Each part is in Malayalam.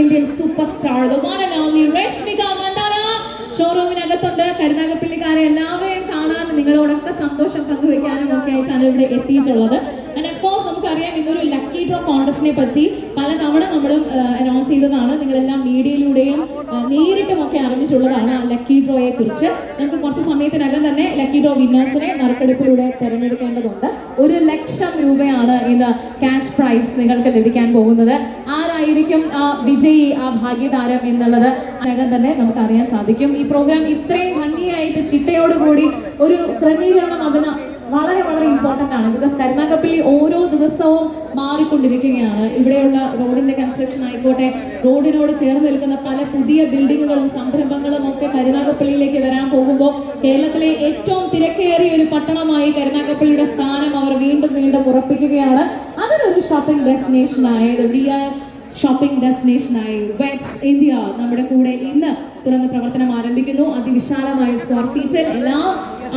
Indian super star the one and only Rashmika Mandanna ഷോറൂമിനകത്തുണ്ട് കരുനാഗപ്പള്ളിക്കാരെ എല്ലാവരെയും കാണാൻ നിങ്ങളോടൊക്കെ സന്തോഷം പങ്കുവെക്കാനും ഒക്കെ ആയിട്ടാണ് ഇവിടെ എത്തിയിട്ടുള്ളത്. ആൻഡ് ഓഫ് കോഴ്സ് നമുക്കറിയാം ഇന്നൊരു ലക്കി ഡ്രോ കോൺടസ്റ്റിനെ പറ്റി. പലതവണ നമ്മൾ അനൗൺസ് ചെയ്തതാണ്. നിങ്ങളെല്ലാം മീഡിയയിലൂടെയും നേരിട്ടും ഒക്കെ അറിഞ്ഞിട്ടുള്ളതാണ് ആ ലക്കി ഡ്രോയെ കുറിച്ച്. നമുക്ക് കുറച്ച് സമയത്തിനകം തന്നെ ലക്കി ഡ്രോ വിന്നേഴ്സിനെ നറുക്കെടുപ്പിലൂടെ തിരഞ്ഞെടുക്കേണ്ടതുണ്ട്. ഒരു ലക്ഷം രൂപയാണ് ഇന്ന് ക്യാഷ് പ്രൈസ് നിങ്ങൾക്ക് ലഭിക്കാൻ പോകുന്നത്. ആരായിരിക്കും ആ വിജയി ആ ഭാഗ്യതാരം എന്നുള്ളത് അതിനകം തന്നെ നമുക്ക് അറിയാൻ സാധിക്കും. ഈ പ്രോഗ്രാം ഇത്രയും ഭംഗിയായിട്ട് ചിട്ടയോടുകൂടി ഒരു ക്രമീകരണം അതിന് വളരെ വളരെ ഇമ്പോർട്ടന്റ് ആണ്. ബിക്കോസ് കരുനാഗപ്പള്ളി ഓരോ ദിവസവും മാറിക്കൊണ്ടിരിക്കുകയാണ്. ഇവിടെയുള്ള റോഡിന്റെ കൺസ്ട്രക്ഷൻ ആയിക്കോട്ടെ റോഡിനോട് ചേർന്ന് നിൽക്കുന്ന പല പുതിയ ബിൽഡിങ്ങുകളും സംരംഭങ്ങളും ഒക്കെ കരുനാഗപ്പള്ളിയിലേക്ക് വരാൻ പോകുമ്പോൾ കേരളത്തിലെ ഏറ്റവും തിരക്കേറിയ ഒരു പട്ടണമായി കരുനാഗപ്പള്ളിയുടെ സ്ഥാനം അവർ വീണ്ടും വീണ്ടും ഉറപ്പിക്കുകയാണ്. അതിനൊരു ഷോപ്പിംഗ് ഡെസ്റ്റിനേഷൻ ആയത് ഷോപ്പിംഗ് ഡെസ്റ്റിനേഷനായി വെറ്റ്സ് ഇന്ത്യ നമ്മുടെ കൂടെ ഇന്ന് തുറന്ന് പ്രവർത്തനം ആരംഭിക്കുന്നു. അതിവിശാലമായ സ്ക്വയർ ഫീറ്റിൽ എല്ലാ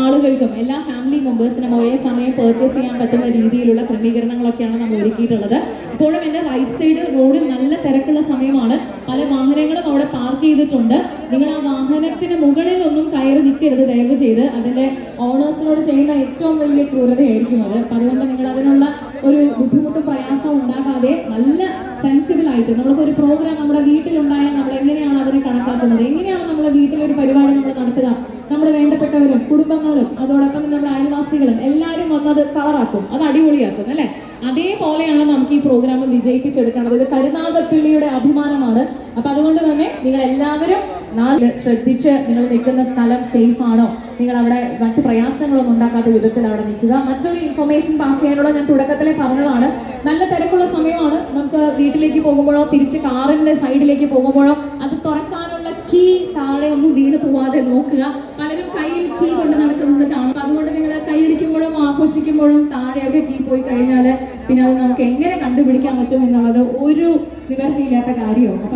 ആളുകൾക്കും എല്ലാ ഫാമിലി മെമ്പേഴ്സിനും ഒരേ സമയം പർച്ചേസ് ചെയ്യാൻ പറ്റുന്ന രീതിയിലുള്ള ക്രമീകരണങ്ങളൊക്കെയാണ് നമ്മൾ ഒരുക്കിയിട്ടുള്ളത്. ഇപ്പോഴും എന്റെ റൈറ്റ് സൈഡ് റോഡിൽ നല്ല തിരക്കുള്ള സമയമാണ്. പല വാഹനങ്ങളും അവിടെ പാർക്ക് ചെയ്തിട്ടുണ്ട്. നിങ്ങൾ ആ വാഹനത്തിന് മുകളിൽ ഒന്നും കയറി നിൽക്കരുത് ദയവ് ചെയ്ത് അതിന്റെ ഓണേഴ്സിനോട് ചെയ്യുന്ന ഏറ്റവും വലിയ ക്രൂരതയായിരിക്കും അത്. അതുകൊണ്ട് നിങ്ങൾ അതിനുള്ള ഒരു ബുദ്ധിമുട്ടും പ്രയാസവും ഉണ്ടാകാതെ നല്ല സെൻസിബിൾ ആയിട്ട് നമ്മളിപ്പോൾ ഒരു പ്രോഗ്രാം നമ്മുടെ വീട്ടിലുണ്ടായാൽ നമ്മൾ എങ്ങനെയാണ് അതിനെ കണക്കാക്കുന്നത്? എങ്ങനെയാണ് നമ്മളെ വീട്ടിൽ ഒരു പരിപാടി നമ്മൾ നടത്തുക? നമ്മുടെ വേണ്ടപ്പെട്ടവരും കുടുംബങ്ങളും അതോടൊപ്പം നമ്മുടെ അയൽവാസികളും എല്ലാവരും വന്നത് കളറാക്കും. അത് അടിപൊളിയാക്കും അല്ലേ? അതേപോലെയാണ് നമുക്ക് ഈ പ്രോഗ്രാം വിജയിപ്പിച്ചെടുക്കേണ്ടത്. ഇത് കരുനാഗപ്പള്ളിയുടെ അഭിമാനമാണ്. അപ്പൊ അതുകൊണ്ട് തന്നെ നിങ്ങൾ എല്ലാവരും നാല് ശ്രദ്ധിച്ച് നിങ്ങൾ നിൽക്കുന്ന സ്ഥലം സേഫ് ആണോ? നിങ്ങൾ അവിടെ മറ്റു പ്രയാസങ്ങളൊന്നും ഉണ്ടാക്കാത്ത വിധത്തിൽ അവിടെ നിൽക്കുക. മറ്റൊരു ഇൻഫർമേഷൻ പാസ് ചെയ്യാനുള്ള ഞാൻ തുടക്കത്തിലെ പറഞ്ഞതാണ്. നല്ല തിരക്കുള്ള സമയമാണ്. നമുക്ക് വീട്ടിലേക്ക് പോകുമ്പോഴോ തിരിച്ച് കാറിന്റെ സൈഡിലേക്ക് പോകുമ്പോഴോ അത് തുറക്കാനുള്ള കീ താഴെ ഒന്നും വീണ് പോവാതെ നോക്കുക. പലരും കയ്യിൽ കീ കൊണ്ട് നടക്കുന്നത് കാണും. അതുകൊണ്ട് നിങ്ങൾ കൈയടിക്കുമ്പോഴും ആഘോഷിക്കുമ്പോഴും താഴെയൊക്കെ കീ പോയി കഴിഞ്ഞാൽ പിന്നെ അത് നമുക്ക് എങ്ങനെ കണ്ടുപിടിക്കാൻ പറ്റും എന്നുള്ളത് ഒരു നിവർത്തിയില്ലാത്ത കാര്യമാണ്